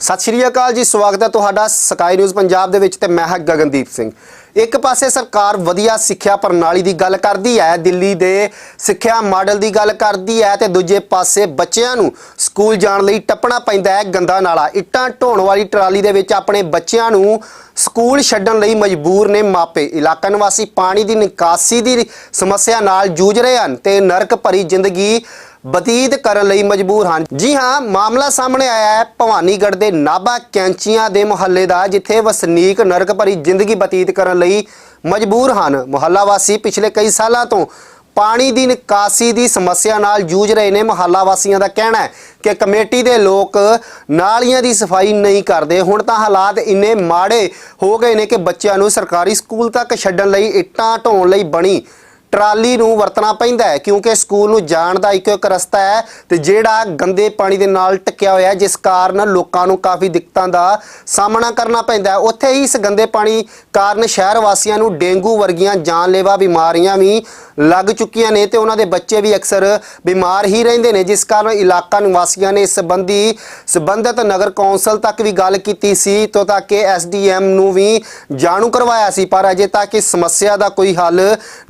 ਸਤਿ ਸ਼੍ਰੀ ਅਕਾਲ ਜੀ, ਸਵਾਗਤ ਹੈ ਤੁਹਾਡਾ ਸਕਾਈ ਨਿਊਜ਼ ਪੰਜਾਬ ਦੇ ਵਿੱਚ ਤੇ ਮੈਂ ਹਾਂ ਗਗਨਦੀਪ ਸਿੰਘ। ਇੱਕ ਪਾਸੇ ਸਰਕਾਰ ਵਧੀਆ ਸਿੱਖਿਆ ਪ੍ਰਣਾਲੀ ਦੀ ਗੱਲ ਕਰਦੀ ਹੈ, ਦਿੱਲੀ ਦੇ ਸਿੱਖਿਆ ਮਾਡਲ ਦੀ ਗੱਲ ਕਰਦੀ ਹੈ ਤੇ ਦੂਜੇ ਪਾਸੇ ਬੱਚਿਆਂ ਨੂੰ ਸਕੂਲ ਜਾਣ ਲਈ ਟੱਪਣਾ ਪੈਂਦਾ ਹੈ ਗੰਦਾ ਨਾਲਾ। ਇੱਟਾਂ ਢੋਣ ਵਾਲੀ ਟਰਾਲੀ ਦੇ ਵਿੱਚ ਆਪਣੇ ਬੱਚਿਆਂ ਨੂੰ ਸਕੂਲ ਛੱਡਣ ਲਈ ਮਜਬੂਰ ਨੇ ਮਾਪੇ। ਇਲਾਕਾ ਨਿਵਾਸੀ ਪਾਣੀ ਦੀ ਨਿਕਾਸੀ ਦੀ ਸਮੱਸਿਆ ਨਾਲ ਜੂਝ ਰਹੇ ਹਨ ਤੇ ਨਰਕ ਭਰੀ ਜ਼ਿੰਦਗੀ ਬਤੀਤ ਕਰਨ ਲਈ ਮਜਬੂਰ ਹਨ। ਜੀ ਹਾਂ, ਮਾਮਲਾ ਸਾਹਮਣੇ ਆਇਆ ਹੈ। ਭਵਾਨੀਗੜ੍ਹ ਦੇ ਨਾਭਾ ਕੈਂਚੀਆਂ ਦੇ ਮੁਹੱਲੇ ਦਾ, ਜਿੱਥੇ ਵਸਨੀਕ ਨਰਕ ਭਰੀ ਜ਼ਿੰਦਗੀ ਬਤੀਤ ਕਰਨ ਲਈ ਮਜਬੂਰ ਹਨ। ਮੁਹੱਲਾ ਵਾਸੀ ਪਿਛਲੇ ਕਈ ਸਾਲਾਂ ਤੋਂ ਪਾਣੀ ਦੀ ਨਿਕਾਸੀ ਦੀ ਸਮੱਸਿਆ ਨਾਲ ਜੂਝ ਰਹੇ ਨੇ। ਮੁਹੱਲਾ ਵਾਸੀਆਂ ਦਾ ਕਹਿਣਾ ਹੈ ਕਿ ਕਮੇਟੀ ਦੇ ਲੋਕ ਨਾਲੀਆਂ ਦੀ ਸਫ਼ਾਈ ਨਹੀਂ ਕਰਦੇ। ਹੁਣ ਤਾਂ ਹਾਲਾਤ ਇੰਨੇ ਮਾੜੇ ਹੋ ਗਏ ਨੇ ਕਿ ਬੱਚਿਆਂ ਨੂੰ ਸਰਕਾਰੀ ਸਕੂਲ ਤੱਕ ਛੱਡਣ ਲਈ ਇੱਟਾਂ ਢੋਣ ਲਈ ਬਣੀ ਟਰਾਲੀ ਨੂੰ ਵਰਤਣਾ ਪੈਂਦਾ ਹੈ, ਕਿਉਂਕਿ ਸਕੂਲ ਨੂੰ ਜਾਣ ਦਾ ਇੱਕੋ ਇੱਕ ਰਸਤਾ ਹੈ ਤੇ ਜਿਹੜਾ ਗੰਦੇ ਪਾਣੀ ਦੇ ਨਾਲ ਟਕਿਆ ਹੋਇਆ ਹੈ, ਜਿਸ ਕਾਰਨ ਲੋਕਾਂ ਨੂੰ ਕਾਫੀ ਦਿੱਕਤਾਂ ਦਾ ਸਾਹਮਣਾ ਕਰਨਾ ਪੈਂਦਾ ਹੈ। ਉੱਥੇ ਹੀ ਇਸ ਗੰਦੇ ਪਾਣੀ ਕਾਰਨ ਸ਼ਹਿਰ ਵਾਸੀਆਂ ਨੂੰ ਡੇਂਗੂ ਵਰਗੀਆਂ ਜਾਨਲੇਵਾ ਬਿਮਾਰੀਆਂ ਵੀ ਲੱਗ ਚੁੱਕੀਆਂ ਨੇ ਤੇ ਉਹਨਾਂ ਦੇ ਬੱਚੇ ਵੀ ਅਕਸਰ ਬਿਮਾਰ ਹੀ ਰਹਿੰਦੇ ਨੇ, ਜਿਸ ਕਾਰਨ ਇਲਾਕਾ ਨਿਵਾਸੀਆਂ ਨੇ ਇਸ ਸੰਬੰਧੀ ਸੰਬੰਧਿਤ ਨਗਰ ਕੌਂਸਲ ਤੱਕ ਵੀ ਗੱਲ ਕੀਤੀ ਸੀ, ਤੋਂ ਤੱਕ ਕਿ ਐਸਡੀਐਮ ਨੂੰ ਵੀ ਜਾਣੂ ਕਰਵਾਇਆ ਸੀ, ਪਰ ਅਜੇ ਤੱਕ ਇਸ ਸਮੱਸਿਆ ਦਾ ਕੋਈ ਹੱਲ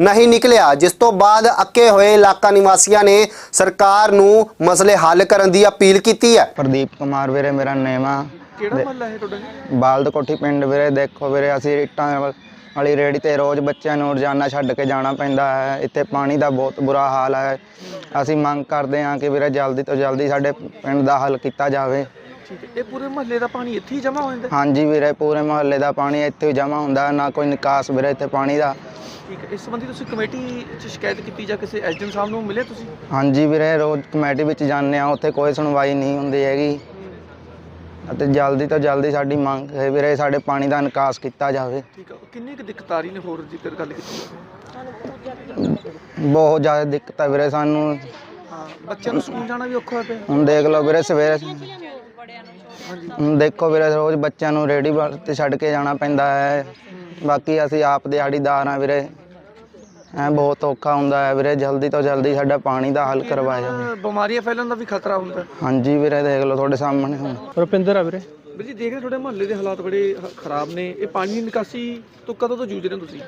ਨਹੀਂ ਨਿਕਲ ਨਿਕਲਿਆ ਜਿਸ ਤੋਂ ਬਾਅਦ ਅੱਕੇ ਹੋਏ ਇਲਾਕਾ ਨਿਵਾਸੀਆਂ ਨੇ ਸਰਕਾਰ ਨੂੰ ਮਸਲੇ ਹੱਲ ਕਰਨ ਦੀ ਅਪੀਲ ਕੀਤੀ ਹੈ। ਪ੍ਰਦੀਪ ਕੁਮਾਰ ਵੀਰੇ ਮੇਰਾ ਨੇਮ ਆ। ਕਿਹੜਾ ਮਹੱਲਾ ਹੈ ਤੁਹਾਡਾ? ਬਾਲਦ ਕੋਠੀ ਪਿੰਡ ਵੀਰੇ ਦੇਖੋ ਵੀਰੇ ਅਸੀਂ ਇੱਟਾਂ ਵਾਲੀ ਰੇੜੀ ਤੇ ਰੋਜ਼ ਬੱਚਿਆਂ ਨੂੰ ਰੋਜ਼ਾਨਾ ਛੱਡ ਕੇ ਜਾਣਾ ਪੈਂਦਾ ਹੈ। ਇੱਥੇ ਪਾਣੀ ਦਾ ਬਹੁਤ ਬੁਰਾ ਹਾਲ ਹੈ। ਅਸੀਂ ਮੰਗ ਕਰਦੇ ਹਾਂ ਕਿ ਵੀਰੇ ਜਲਦੀ ਤੋਂ ਜਲਦੀ ਸਾਡੇ ਪਿੰਡ ਦਾ ਹੱਲ ਕੀਤਾ ਜਾਵੇ। ਠੀਕ ਹੈ। ਇਹ ਪੂਰੇ ਮਹੱਲੇ ਦਾ ਪਾਣੀ ਇੱਥੇ ਹੀ ਜਮ੍ਹਾਂ ਹੋ ਜਾਂਦਾ? ਹਾਂਜੀ ਵੀਰੇ ਪੂਰੇ ਮੁਹੱਲੇ ਦਾ ਪਾਣੀ ਇੱਥੇ ਹੀ ਜਮ੍ਹਾਂ ਹੁੰਦਾ ਨਾ ਕੋਈ ਨਿਕਾਸ ਵੀਰੇ ਇੱਥੇ ਪਾਣੀ ਦਾ। ਠੀਕ ਹੈ। ਇਸ ਸੰਬੰਧੀ ਤੁਸੀਂ ਕਮੇਟੀ 'ਚ ਸ਼ਿਕਾਇਤ ਕੀਤੀ ਜਾਂ ਕਿਸੇ ਐਸਡੀਐਮ ਸਾਹਿਬ ਨੂੰ ਮਿਲੇ ਤੁਸੀਂ? ਹਾਂਜੀ ਵੀਰੇ ਰੋਜ਼ ਕਮੇਟੀ ਵਿੱਚ ਜਾਂਦੇ ਆ ਉੱਥੇ ਕੋਈ ਸੁਣਵਾਈ ਨਹੀਂ ਹੁੰਦੀ ਹੈਗੀ। ਅਤੇ ਜਲਦੀ ਤੋਂ ਜਲਦੀ ਸਾਡੀ ਮੰਗ ਹੈ ਵੀਰੇ ਸਾਡੇ ਪਾਣੀ ਦਾ ਨਿਕਾਸ ਕੀਤਾ ਜਾਵੇ। ਠੀਕ ਹੈ। ਕਿੰਨੀ ਕੁ ਦਿੱਕਤ ਆ ਰਹੀ ਨੇ ਹੋਰ ਜੇਕਰ ਗੱਲ ਕੀਤੀ? ਬਹੁਤ ਜ਼ਿਆਦਾ ਦਿੱਕਤ ਹੈ ਵੀਰੇ ਸਾਨੂੰ। ਹਾਂ ਬੱਚਿਆਂ ਨੂੰ ਸਕੂਲ ਜਾਣਾ ਵੀ ਔਖਾ ਹੋਇਆ ਪਿਆ। ਹੁਣ ਦੇਖ ਲਓ ਵੀਰੇ ਸਵੇਰੇ ਦੇਖੋ ਵੀਰੇ ਰੋਜ਼ ਬੱਚਿਆਂ ਨੂੰ ਰੇੜੀ ਵੱਲ ਤੇ ਛੱਡ ਕੇ ਜਾਣਾ ਪੈਂਦਾ ਹੈ। ਬਾਕੀ ਅਸੀਂ ਆਪ ਦਿਹਾੜੀਦਾਰ ਆ ਵੀਰੇ। ਐ ਬਹੁਤ ਔਖਾ ਹੁੰਦਾ ਹੈ ਵੀਰੇ ਜਲਦੀ ਤੋਂ ਜਲਦੀ ਸਾਡਾ ਪਾਣੀ ਦਾ ਹੱਲ ਕਰਵਾਇਆ ਜਾਵੇ। ਬਿਮਾਰੀਆਂ ਫੈਲਣ ਦਾ ਵੀ ਖਤਰਾ ਹੁੰਦਾ। ਹਾਂਜੀ ਵੀਰੇ ਦੇਖ ਲਓ ਤੁਹਾਡੇ ਸਾਹਮਣੇ ਹੁਣ। ਰੁਪਿੰਦਰ ਆ ਵੀਰੇ। ਵੀਰ ਜੀ ਦੇਖ ਰਹੇ ਤੁਹਾਡੇ ਮਹੱਲੇ ਦੇ ਹਾਲਾਤ ਬੜੇ ਹ- ਖਰਾਬ ਨੇ। ਇਹ ਪਾਣੀ ਦੀ ਨਿਕਾਸੀ ਤੋਂ ਕਦੋਂ ਤੋਂ ਜੂਝ ਰਹੇ ਹੋ ਤੁਸੀਂ?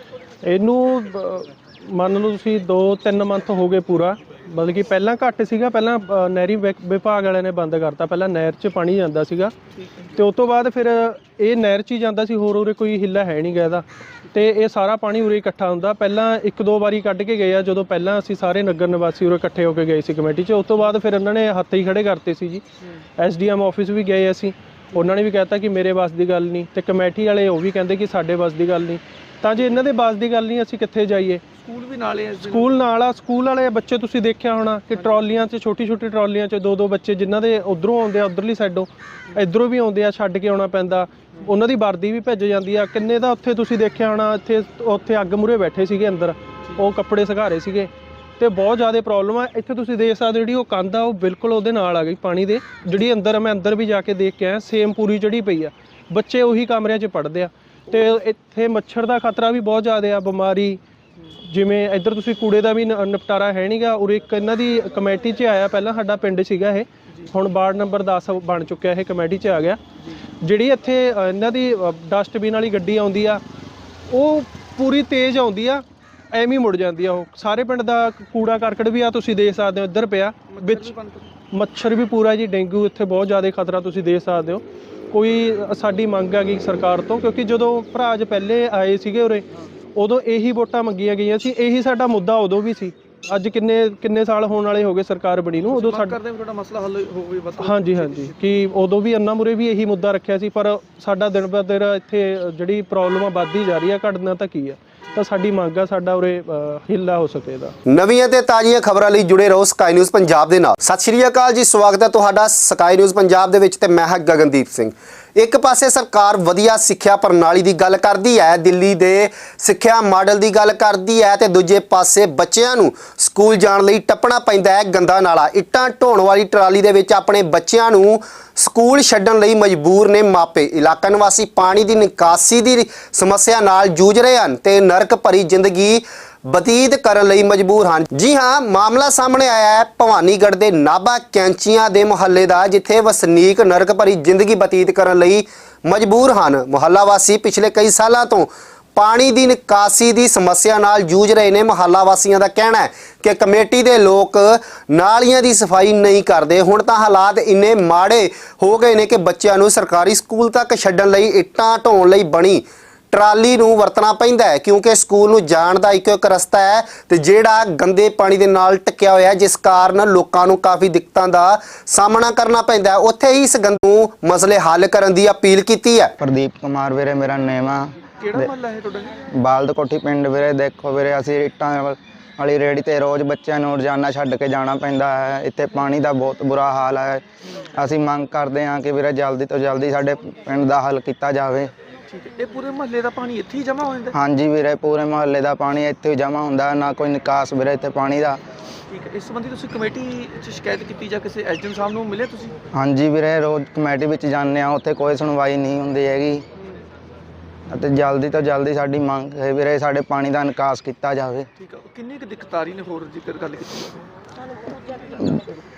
ਇਹਨੂੰ ਬ- ਮੰਨ ਲਓ ਤੁਸੀਂ 2-3 ਮੰਥ ਹੋ ਗਏ ਪੂਰਾ। ਮਤਲਬ ਕਿ ਪਹਿਲਾਂ ਘੱਟ ਸੀਗਾ ਪਹਿਲਾਂ ਅ, ਨਹਿਰੀ ਵਿਕ- ਵਿਭਾਗ ਵਾਲਿਆਂ ਨੇ ਬੰਦ ਕਰਤਾ। ਪਹਿਲਾਂ ਨਹਿਰ 'ਚ ਪਾਣੀ ਜਾਂਦਾ ਸੀਗਾ। ਤੇ ਉਸ ਤੋਂ ਬਾਅਦ ਫਿਰ ਇਹ ਨਹਿਰ 'ਚ ਹੀ ਜਾਂਦਾ ਸੀ ਹੋਰ ਉਰੇ ਕੋਈ ਹਿੱਲਾ ਹੈ ਨਹੀਂ ਗਾ ਇਹਦਾ। ਤੇ ਇਹ ਸਾਰਾ ਪਾਣੀ ਉਰੇ ਇਕੱਠਾ ਹੁੰਦਾ। ਪਹਿਲਾਂ ਇੱਕ ਦੋ ਵਾਰੀ ਕੱਢ ਕੇ ਗਏ ਆ ਜਦੋਂ ਪਹਿਲਾਂ ਅਸੀਂ ਸਾਰੇ ਨਗਰ ਨਿਵਾਸੀ ਉਰੇ ਇਕੱਠੇ ਹੋ ਕੇ ਗਏ ਸੀ ਕਮੇਟੀ 'ਚ। ਉਸ ਤੋਂ ਬਾਅਦ ਫਿਰ ਇਹਨਾਂ ਨੇ ਹੱਥ ਹੀ ਖੜੇ ਕਰਤੇ ਸੀ ਜੀ। ਐਸਡੀਐਮ ਆਫਿਸ ਵੀ ਗਏ ਅਸੀਂ। ਉਹਨਾਂ ਨੇ ਵੀ ਕਹਿਤਾ ਕਿ ਮੇਰੇ ਵੱਸ ਦੀ ਗੱਲ ਨਹੀਂ। ਤੇ ਕਮੇਟੀ ਵਾਲੇ ਉਹ ਵੀ ਕਹਿੰਦੇ ਕਿ ਸਾਡੇ ਵੱਸ ਦੀ ਗੱਲ ਨਹੀਂ। ਤਾਂ ਜੇ ਇਹਨਾਂ ਦੇ ਵੱਸ ਦੀ ਗੱਲ ਨਹੀਂ ਅਸੀਂ ਕਿੱਥੇ ਜਾਈਏ? ਸਕੂਲ ਵੀ ਨਾਲੇ ਇਸ ਦਿਨ? ਸਕੂਲ ਨਾਲ ਆ ਸਕੂਲ ਵਾਲੇ ਬੱਚੇ ਤੁਸੀਂ ਦੇਖਿਆ ਹੋਣਾ ਕਿ ਟਰਾਲੀਆਂ 'ਚ ਛੋਟੀ ਛੋਟੀ ਟਰਾਲੀਆਂ 'ਚ ਦੋ ਦੋ ਬੱਚੇ ਜਿਨ੍ਹਾਂ ਦੇ ਉਧਰੋਂ ਆਉਂਦੇ ਆ ਉਧਰਲੀ ਸਾਈਡੋਂ ਇਧਰੋਂ ਵੀ ਆਉਂਦੇ ਆ ਛੱਡ ਕੇ ਆਉਣਾ ਪੈਂਦਾ। ਉਹਨਾਂ ਦੀ ਵਰਦੀ ਵੀ ਭੇਜ ਜਾਂਦੀ ਆ। ਕਿੰਨੇ ਦਾ ਉੱਥੇ ਤੁਸੀਂ ਦੇਖਿਆ ਹੋਣਾ ਇੱਥੇ ਉੱਥੇ ਅੱਗ ਮੂਰੇ ਬੈਠੇ ਸੀਗੇ ਅੰਦਰ ਉਹ ਕੱਪੜੇ ਸੁਘਾਰੇ ਸੀਗੇ। ਤੇ ਬਹੁਤ ਜ਼ਿਆਦਾ ਪ੍ਰੋਬਲਮ ਆ। ਇੱਥੇ ਤੁਸੀਂ ਦੇਖ ਸਕਦੇ ਹੋ ਜਿਹੜੀ ਉਹ ਕੰਧ ਆ ਉਹ ਬਿਲਕੁਲ ਉਹਦੇ ਨਾਲ ਆ ਗਈ ਪਾਣੀ ਦੇ। ਜਿਹੜੀ ਅੰਦਰ ਮੈਂ ਅੰਦਰ ਵੀ ਜਾ ਕੇ ਦੇਖ ਕੇ ਆਇਆ ਸੇਮ ਪੂਰੀ ਚੜੀ ਪਈ ਆ। ਬੱਚੇ ਉਹੀ ਕਮਰਿਆਂ 'ਚ ਪੜਦੇ ਆ। ਤੇ ਇੱਥੇ ਮੱਛਰ ਦਾ ਖਤਰਾ ਵੀ ਬਹੁਤ ਜ਼ਿਆਦਾ ਆ ਬਿਮਾਰੀ ਜਿਵੇਂ ਇੱਧਰ ਤੁਸੀਂ ਕੂੜੇ ਦਾ ਵੀ ਨ- ਨਿਪਟਾਰਾ ਹੈ ਨਹੀਂਗਾ ਉਰੇ ਇੱਕ ਇਹਨਾਂ ਦੀ ਕਮੇਟੀ 'ਚ ਆਇਆ ਪਹਿਲਾਂ ਸਾਡਾ ਪਿੰਡ ਸੀਗਾ ਇਹ। ਹੁਣ ਵਾਰਡ ਨੰਬਰ 10 ਬਣ ਚੁੱਕਿਆ ਇਹ ਕਮੇਟੀ 'ਚ ਆ ਗਿਆ। ਜਿਹੜੀ ਇੱਥੇ ਅ, ਇਹਨਾਂ ਦੀ ਡਸਟਬਿਨ ਵਾਲੀ ਗੱਡੀ ਆਉਂਦੀ ਆ ਉਹ ਪੂਰੀ ਤੇਜ਼ ਆਉਂਦੀ ਆ ਐਵੇਂ ਹੀ ਮੁੜ ਜਾਂਦੀ ਆ ਉਹ। ਸਾਰੇ ਪਿੰਡ ਦਾ ਕੂੜਾ ਕਰਕਟ ਵੀ ਆ ਤੁਸੀਂ ਦੇਖ ਸਕਦੇ ਹੋ ਇੱਧਰ ਪਿਆ। ਵਿੱਚ ਮੱਛਰ ਵੀ ਪੂਰਾ ਜੀ ਡੇਂਗੂ ਇੱਥੇ ਬਹੁਤ ਜ਼ਿਆਦਾ ਖਤਰਾ ਤੁਸੀਂ ਦੇਖ ਸਕਦੇ ਹੋ। ਕੋਈ ਸਾਡੀ ਮੰਗ ਹੈਗੀ ਸਰਕਾਰ ਤੋਂ ਕਿਉਂਕਿ ਜਦੋਂ ਭਰਾ ਭਰਾਜ ਪਹਿਲੇ ਆਏ ਸੀਗੇ ਉਰੇ ਉਦੋਂ ਇਹੀ ਵੋਟਾਂ ਮੰਗੀਆਂ ਗਈਆਂ ਸੀ ਇਹੀ ਸਾਡਾ ਮੁੱਦਾ ਉਦੋਂ ਵੀ ਸੀ। ਅੱਜ ਕਿੰਨੇ ਕਿੰਨੇ ਸਾਲ ਹੋਣ ਵਾਲੇ ਹੋ ਗਏ ਸਰਕਾਰ ਬਣੀ ਨੂੰ ਉਦੋਂ ਸਾਡਾ ਕਰਦੇ ਤੁਹਾਡਾ ਮਸਲਾ ਹੱਲ ਹੋਵੇ ਬਸ ਹਾਂਜੀ ਹਾਂਜੀ ਕਿ ਉਦੋਂ ਵੀ ਅੰਨਾ ਮੁਰੇ ਵੀ ਇਹੀ ਮੁੱਦਾ ਰੱਖਿਆ ਸੀ ਪਰ ਸਾਡਾ ਦਿਨ ਬ ਦਿਨ ਇੱਥੇ ਜਿਹੜੀ ਪ੍ਰੋਬਲਮ ਆ ਵੱਧਦੀ ਜਾ ਰਹੀ ਆ ਘਟਨਾ ਤਾਂ ਕੀ ਆ? ਤਾਂ ਸਾਡੀ ਮੰਗ ਆ ਸਾਡਾ ਉਰੇ ਹਿੱਲਾ ਹੋ ਸਕੇ ਇਹਦਾ। ਨਵੀਆਂ ਤੇ ਤਾਜ਼ੀਆਂ ਖਬਰਾਂ ਲਈ ਜੁੜੇ ਰਹੋ ਸਕਾਈ ਨਿਊਜ਼ ਪੰਜਾਬ ਦੇ ਨਾਲ। ਸਤਿ ਸ਼੍ਰੀ ਅਕਾਲ ਜੀ ਸਵਾਗਤ ਹੈ ਤੁਹਾਡਾ ਸਕਾਈ ਨਿਊਜ਼ ਪੰਜਾਬ ਦੇ ਵਿੱਚ ਤੇ ਮੈਂ ਹਾਂ ਗਗਨਦੀਪ ਸਿੰਘ। ਇੱਕ ਪਾਸੇ ਸਰਕਾਰ ਵਧੀਆ ਸਿੱਖਿਆ ਪ੍ਰਣਾਲੀ ਦੀ ਗੱਲ ਕਰਦੀ ਹੈ, ਦਿੱਲੀ ਦੇ ਸਿੱਖਿਆ ਮਾਡਲ ਦੀ ਗੱਲ ਕਰਦੀ ਹੈ ਤੇ ਦੂਜੇ ਪਾਸੇ ਬੱਚਿਆਂ ਨੂੰ ਸਕੂਲ ਜਾਣ ਲਈ ਟੱਪਣਾ ਪੈਂਦਾ ਹੈ ਗੰਦਾ ਨਾਲਾ। ਇੱਟਾਂ ਢੋਣ ਵਾਲੀ ਟਰਾਲੀ ਦੇ ਵਿੱਚ ਆਪਣੇ ਬੱਚਿਆਂ ਨੂੰ ਸਕੂਲ ਛੱਡਣ ਲਈ ਮਜਬੂਰ ਨੇ ਮਾਪੇ। ਇਲਾਕਾ ਨਿਵਾਸੀ ਪਾਣੀ ਦੀ ਨਿਕਾਸੀ ਦੀ ਸਮੱਸਿਆ ਨਾਲ ਜੂਝ ਰਹੇ ਹਨ ਤੇ ਨਰਕ ਭਰੀ ਜ਼ਿੰਦਗੀ ਬਤੀਤ ਕਰਨ ਲਈ ਮਜਬੂਰ ਹਨ। ਜੀ ਹਾਂ, ਮਾਮਲਾ ਸਾਹਮਣੇ ਆਇਆ ਹੈ। ਭਵਾਨੀਗੜ੍ਹ ਦੇ ਨਾਭਾ ਕੈਂਚੀਆਂ ਦੇ ਮੁਹੱਲੇ ਦਾ, ਜਿੱਥੇ ਵਸਨੀਕ ਨਰਕ ਭਰੀ ਜ਼ਿੰਦਗੀ ਬਤੀਤ ਕਰਨ ਲਈ ਮਜਬੂਰ ਹਨ। ਮੁਹੱਲਾ ਵਾਸੀ ਪਿਛਲੇ ਕਈ ਸਾਲਾਂ ਤੋਂ ਪਾਣੀ ਦੀ ਨਿਕਾਸੀ ਦੀ ਸਮੱਸਿਆ ਨਾਲ ਜੂਝ ਰਹੇ ਨੇ। ਮੁਹੱਲਾ ਵਾਸੀਆਂ ਦਾ ਕਹਿਣਾ ਹੈ ਕਿ ਕਮੇਟੀ ਦੇ ਲੋਕ ਨਾਲੀਆਂ ਦੀ ਸਫ਼ਾਈ ਨਹੀਂ ਕਰਦੇ। ਹੁਣ ਤਾਂ ਹਾਲਾਤ ਇੰਨੇ ਮਾੜੇ ਹੋ ਗਏ ਨੇ ਕਿ ਬੱਚਿਆਂ ਨੂੰ ਸਰਕਾਰੀ ਸਕੂਲ ਤੱਕ ਛੱਡਣ ਲਈ ਇੱਟਾਂ ਢੋਣ ਲਈ ਬਣੀ ਟਰਾਲੀ ਨੂੰ ਵਰਤਣਾ ਪੈਂਦਾ ਹੈ ਕਿਉਂਕਿ ਸਕੂਲ ਨੂੰ ਜਾਣ ਦਾ ਇੱਕੋ ਇੱਕ ਰਸਤਾ ਹੈ ਤੇ ਜਿਹੜਾ ਗੰਦੇ ਪਾਣੀ ਦੇ ਨਾਲ ਟਕਿਆ ਹੋਇਆ ਹੈ, ਜਿਸ ਕਾਰਨ ਲੋਕਾਂ ਨੂੰ ਕਾਫੀ ਦਿੱਕਤਾਂ ਦਾ ਸਾਹਮਣਾ ਕਰਨਾ ਪੈਂਦਾ ਹੈ। ਉੱਥੇ ਹੀ ਇਸ ਗੰਦੂ ਮਸਲੇ ਹੱਲ ਕਰਨ ਦੀ ਅਪੀਲ ਕੀਤੀ ਹੈ। ਪ੍ਰਦੀਪ ਕੁਮਾਰ ਵੀਰੇ ਮੇਰਾ ਨੇਮ ਆ। ਕਿਹੜਾ ਮਹੱਲਾ ਹੈ ਤੁਹਾਡਾ ਜੀ? ਬਾਲਦ ਕੋਠੀ ਪਿੰਡ ਵੀਰੇ ਦੇਖੋ ਵੀਰੇ ਅਸੀਂ ਇੱਟਾਂ ਵਾਲੀ ਰੇੜੀ ਤੇ ਰੋਜ਼ ਬੱਚਿਆਂ ਨੂੰ ਰੋਜ਼ਾਨਾ ਛੱਡ ਕੇ ਜਾਣਾ ਪੈਂਦਾ ਹੈ। ਇੱਥੇ ਪਾਣੀ ਦਾ ਬਹੁਤ ਬੁਰਾ ਹਾਲ ਹੈ। ਅਸੀਂ ਮੰਗ ਕਰਦੇ ਹਾਂ ਕਿ ਵੀਰੇ ਜਲਦੀ ਤੋਂ ਜਲਦੀ ਸਾਡੇ ਪਿੰਡ ਦਾ ਹੱਲ ਕੀਤਾ ਜਾਵੇ। ਠੀਕ ਹੈ। ਇਹ ਪੂਰੇ ਮਹੱਲੇ ਦਾ ਪਾਣੀ ਇੱਥੇ ਹੀ ਜਮ੍ਹਾਂ ਹੋ ਜਾਂਦਾ? ਹਾਂਜੀ ਵੀਰੇ ਪੂਰੇ ਮੁਹੱਲੇ ਦਾ ਪਾਣੀ ਇੱਥੇ ਹੀ ਜਮ੍ਹਾਂ ਹੁੰਦਾ ਨਾ ਕੋਈ ਨਿਕਾਸ ਵੀਰੇ ਇੱਥੇ ਪਾਣੀ ਦਾ। ਠੀਕ ਹੈ। ਇਸ ਸੰਬੰਧੀ ਤੁਸੀਂ ਕਮੇਟੀ 'ਚ ਸ਼ਿਕਾਇਤ ਕੀਤੀ ਜਾਂ ਕਿਸੇ ਐਸਡੀਐਮ ਸਾਹਿਬ ਨੂੰ ਮਿਲੇ ਤੁਸੀਂ? ਹਾਂਜੀ ਵੀਰੇ ਰੋਜ਼ ਕਮੇਟੀ ਵਿੱਚ ਜਾਂਦੇ ਆ ਉੱਥੇ ਕੋਈ ਸੁਣਵਾਈ ਨਹੀਂ ਹੁੰਦੀ ਹੈਗੀ। ਅਤੇ ਜਲਦੀ ਤੋਂ ਜਲਦੀ ਸਾਡੀ ਮੰਗ ਹੈ ਵੀਰੇ ਸਾਡੇ ਪਾਣੀ ਦਾ ਨਿਕਾਸ ਕੀਤਾ ਜਾਵੇ। ਠੀਕ ਹੈ। ਕਿੰਨੀ ਕੁ ਦਿੱਕਤ ਆ ਰਹੀ ਨੇ ਹੋਰ ਜੇਕਰ ਗੱਲ ਕੀਤੀ?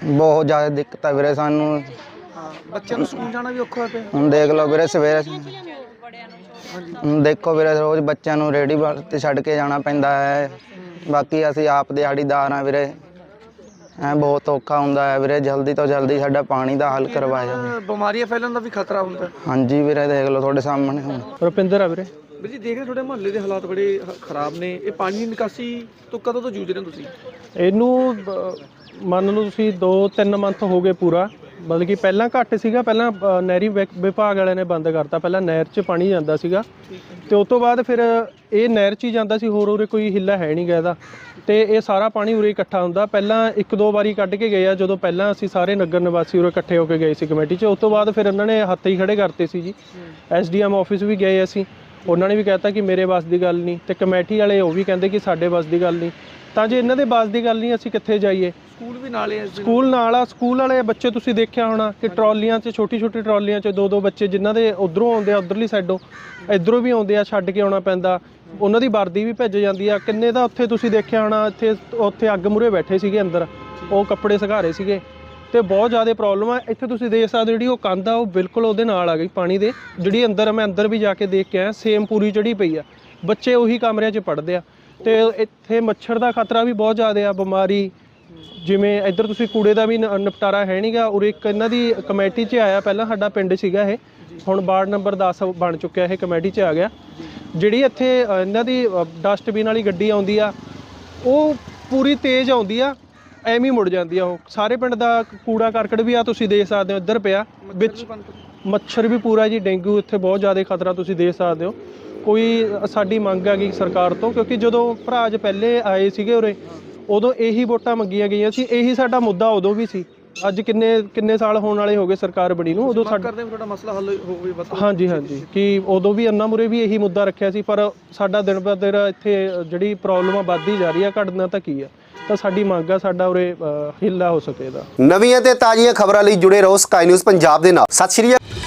ਬਹੁਤ ਜ਼ਿਆਦਾ ਦਿੱਕਤ ਹੈ ਵੀਰੇ ਸਾਨੂੰ। ਬੱਚਿਆਂ ਨੂੰ ਸਕੂਲ ਜਾਣਾ ਵੀ ਔਖਾ ਹੋਇਆ ਪਿਆ। ਹੁਣ ਦੇਖ ਲਓ ਵੀਰੇ ਸਵੇਰੇ ਦੇਖੋ ਵੀਰੇ ਰੋਜ਼ ਬੱਚਿਆਂ ਨੂੰ ਰੇੜੀ ਤੇ ਛੱਡ ਕੇ ਜਾਣਾ ਪੈਂਦਾ ਹੈ। ਬਾਕੀ ਅਸੀਂ ਆਪ ਦਿਹਾੜੀਦਾਰ ਆ ਵੀਰੇ। ਐ ਬਹੁਤ ਔਖਾ ਹੁੰਦਾ ਹੈ ਵੀਰੇ ਜਲਦੀ ਤੋਂ ਜਲਦੀ ਸਾਡਾ ਪਾਣੀ ਦਾ ਹੱਲ ਕਰਵਾਇਆ ਜਾਵੇ। ਬਿਮਾਰੀਆਂ ਫੈਲਣ ਦਾ ਵੀ ਖਤਰਾ ਹੁੰਦਾ। ਹੈ। ਹਾਂਜੀ ਵੀਰੇ ਦੇਖ ਲਓ ਤੁਹਾਡੇ ਸਾਹਮਣੇ ਹੁਣ। ਰੁਪਿੰਦਰ ਆ ਵੀਰੇ। ਵੀਰ ਜੀ ਦੇਖ ਰਹੇ ਤੁਹਾਡੇ ਮਹੱਲੇ ਦੇ ਹਾਲਾਤ ਬੜੇ ਹ- ਖਰਾਬ ਨੇ। ਇਹ ਪਾਣੀ ਦੀ ਨਿਕਾਸੀ ਤੋਂ ਕਦੋਂ ਤੋਂ ਜੂਝ ਰਹੇ ਹੋ ਤੁਸੀਂ? ਇਹਨੂੰ ਅਹ, ਮੰਨ ਲਓ ਤੁਸੀਂ 2-3 ਮੰਥ ਹੋ ਗਏ ਪੂਰਾ। ਮਤਲਬ ਕਿ ਪਹਿਲਾਂ ਘੱਟ ਸੀਗਾ ਪਹਿਲਾਂ ਅਹ, ਨਹਿਰੀ ਵਿਕ- ਵਿਭਾਗ ਵਾਲਿਆਂ ਨੇ ਬੰਦ ਕਰਤਾ। ਪਹਿਲਾਂ ਨਹਿਰ 'ਚ ਪਾਣੀ ਜਾਂਦਾ ਸੀਗਾ। ਤੇ ਉਸ ਤੋਂ ਬਾਅਦ ਫਿਰ ਇਹ ਨਹਿਰ 'ਚ ਹੀ ਜਾਂਦਾ ਸੀ ਹੋਰ ਉਰੇ ਕੋਈ ਹਿੱਲਾ ਹੈ ਨਹੀਂ ਗਾ ਇਹਦਾ। ਤੇ ਇਹ ਸਾਰਾ ਪਾਣੀ ਉਰੇ ਇਕੱਠਾ ਹੁੰਦਾ। ਪਹਿਲਾਂ ਇੱਕ ਦੋ ਵਾਰੀ ਕੱਢ ਕੇ ਗਏ ਆ ਜਦੋਂ ਪਹਿਲਾਂ ਅਸੀਂ ਸਾਰੇ ਨਗਰ ਨਿਵਾਸੀ ਉਰੇ ਇਕੱਠੇ ਹੋ ਕੇ ਗਏ ਸੀ ਕਮੇਟੀ 'ਚ। ਉਸ ਤੋਂ ਬਾਅਦ ਫਿਰ ਉਹਨਾਂ ਨੇ ਹੱਥ ਹੀ ਖੜੇ ਕਰਤੇ ਸੀ ਜੀ। ਐਸਡੀਐਮ ਆਫਿਸ ਵੀ ਗਏ ਅਸੀਂ। ਉਹਨਾਂ ਨੇ ਵੀ ਕਹਿਤਾ ਕਿ ਮੇਰੇ ਵੱਸ ਦੀ ਗੱਲ ਨਹੀਂ ਤੇ ਕਮੇਟੀ ਵਾਲੇ ਉਹ ਵੀ ਕਹਿੰਦੇ ਕਿ ਸਾਡੇ ਵੱਸ ਦੀ ਗੱਲ ਨਹੀਂ ਤਾਂ ਜੇ ਇਹਨਾਂ ਦੇ ਵੱਸ ਦੀ ਗੱਲ ਨਹੀਂ ਅਸੀਂ ਕਿੱਥੇ ਜਾਈਏ? ਸਕੂਲ ਵੀ ਨਾਲੇ ਦਿਨ? ਸਕੂਲ ਨਾਲ ਆ ਸਕੂਲ ਵਾਲੇ ਬੱਚੇ ਤੁਸੀਂ ਦੇਖਿਆ ਹੋਣਾ ਕਿ ਟਰਾਲੀਆਂ 'ਚ ਛੋਟੀ ਛੋਟੀ ਟਰਾਲੀਆਂ 'ਚ ਦੋ ਦੋ ਬੱਚੇ ਜਿਨ੍ਹਾਂ ਦੇ ਉਧਰੋਂ ਆਉਂਦੇ ਆ ਉਧਰਲੀ ਸਾਈਡੋਂ ਇਧਰੋਂ ਵੀ ਆਉਂਦੇ ਆ ਛੱਡ ਕੇ ਆਉਣਾ ਪੈਂਦਾ। ਉਹਨਾਂ ਦੀ ਵਰਦੀ ਵੀ ਭੇਜ ਜਾਂਦੀ ਆ। ਕਿੰਨੇ ਦਾ ਉੱਥੇ ਤੁਸੀਂ ਦੇਖਿਆ ਹੋਣਾ ਇੱਥੇ ਉੱਥੇ ਅੱਗ ਮੂਰੇ ਬੈਠੇ ਸੀਗੇ ਅੰਦਰ ਉਹ ਕੱਪੜੇ ਸੁਘਾਰੇ ਸੀਗੇ। ਤੇ ਬਹੁਤ ਜ਼ਿਆਦਾ ਪ੍ਰੋਬਲਮ ਆ। ਇੱਥੇ ਤੁਸੀਂ ਦੇਖ ਸਕਦੇ ਹੋ ਜਿਹੜੀ ਉਹ ਕੰਧ ਆ ਉਹ ਬਿਲਕੁਲ ਉਹਦੇ ਨਾਲ ਆ ਗਈ ਪਾਣੀ ਦੇ। ਜਿਹੜੀ ਅੰਦਰ ਮੈਂ ਅੰਦਰ ਵੀ ਜਾ ਕੇ ਦੇਖ ਕੇ ਆਇਆ ਸੇਮ ਪੂਰੀ ਚੜੀ ਪਈ ਆ। ਬੱਚੇ ਉਹੀ ਕਮਰਿਆਂ 'ਚ ਪੜਦੇ ਆ। ਤੇ ਇੱਥੇ ਮੱਛਰ ਦਾ ਖਤਰਾ ਵੀ ਬਹੁਤ ਜ਼ਿਆਦਾ ਆ ਬਿਮਾਰੀ ਜਿਵੇਂ ਇੱਧਰ ਤੁਸੀਂ ਕੂੜੇ ਦਾ ਵੀ ਨ- ਨਿਪਟਾਰਾ ਹੈ ਨਹੀਂਗਾ ਉਰੇ ਇੱਕ ਇਹਨਾਂ ਦੀ ਕਮੇਟੀ 'ਚ ਆਇਆ ਪਹਿਲਾਂ ਸਾਡਾ ਪਿੰਡ ਸੀਗਾ ਇਹ। ਹੁਣ ਵਾਰਡ ਨੰਬਰ 10 ਬਣ ਚੁੱਕਿਆ ਇਹ ਕਮੇਟੀ 'ਚ ਆ ਗਿਆ। ਜਿਹੜੀ ਇੱਥੇ ਅ, ਇਹਨਾਂ ਦੀ ਡਸਟਬਿਨ ਵਾਲੀ ਗੱਡੀ ਆਉਂਦੀ ਆ ਉਹ ਪੂਰੀ ਤੇਜ਼ ਆਉਂਦੀ ਆ ਐਵੇਂ ਹੀ ਮੁੜ ਜਾਂਦੀ ਆ ਉਹ। ਸਾਰੇ ਪਿੰਡ ਦਾ ਕੂੜਾ ਕਰਕਟ ਵੀ ਆ ਤੁਸੀਂ ਦੇਖ ਸਕਦੇ ਹੋ ਇੱਧਰ ਪਿਆ। ਵਿੱਚ ਮੱਛਰ ਵੀ ਪੂਰਾ ਜੀ ਡੇਂਗੂ ਇੱਥੇ ਬਹੁਤ ਜ਼ਿਆਦਾ ਖਤਰਾ ਤੁਸੀਂ ਦੇਖ ਸਕਦੇ ਹੋ। ਕੋਈ ਸਾਡੀ ਮੰਗ ਹੈਗੀ ਸਰਕਾਰ ਤੋਂ ਕਿਉਂਕਿ ਜਦੋਂ ਭਰਾ ਭਰਾਜ ਪਹਿਲੇ ਆਏ ਸੀਗੇ ਉਰੇ ਉਦੋਂ ਇਹੀ ਵੋਟਾਂ ਮੰਗੀਆਂ ਗਈਆਂ ਸੀ ਇਹੀ ਸਾਡਾ ਮੁੱਦਾ ਉਦੋਂ ਵੀ ਸੀ। ਅੱਜ ਕਿੰਨੇ ਕਿੰਨੇ ਸਾਲ ਹੋਣ ਵਾਲੇ ਹੋ ਗਏ ਸਰਕਾਰ ਬਣੀ ਨੂੰ ਉਦੋਂ ਸਾਡਾ ਕਰਦੇ ਹਾਂ ਵੀ ਤੁਹਾਡਾ ਮਸਲਾ ਹੱਲ ਹੋਵੇ ਬਸ ਹਾਂਜੀ ਹਾਂਜੀ ਕਿ ਉਦੋਂ ਵੀ ਅੰਨਾ ਮੁਰੇ ਵੀ ਇਹੀ ਮੁੱਦਾ ਰੱਖਿਆ ਸੀ ਪਰ ਸਾਡਾ ਦਿਨ ਬ ਦਿਨ ਇੱਥੇ ਜਿਹੜੀ ਪ੍ਰੋਬਲਮ ਆ ਵੱਧਦੀ ਜਾ ਰਹੀ ਆ ਘਟਨਾ ਤਾਂ ਕੀ ਆ? ਤਾਂ ਸਾਡੀ ਮੰਗ ਆ ਸਾਡਾ ਉਰੇ ਹਿੱਲਾ ਹੋ ਸਕੇ ਇਹਦਾ। ਨਵੀਆਂ ਤੇ ਤਾਜ਼ੀਆਂ ਖਬਰਾਂ ਲਈ ਜੁੜੇ ਰਹੋ ਸਕਾਈ ਨਿਊਜ਼ ਪੰਜਾਬ ਦੇ ਨਾਲ। ਸਤਿ ਸ਼੍ਰੀ ਅਕਾਲ।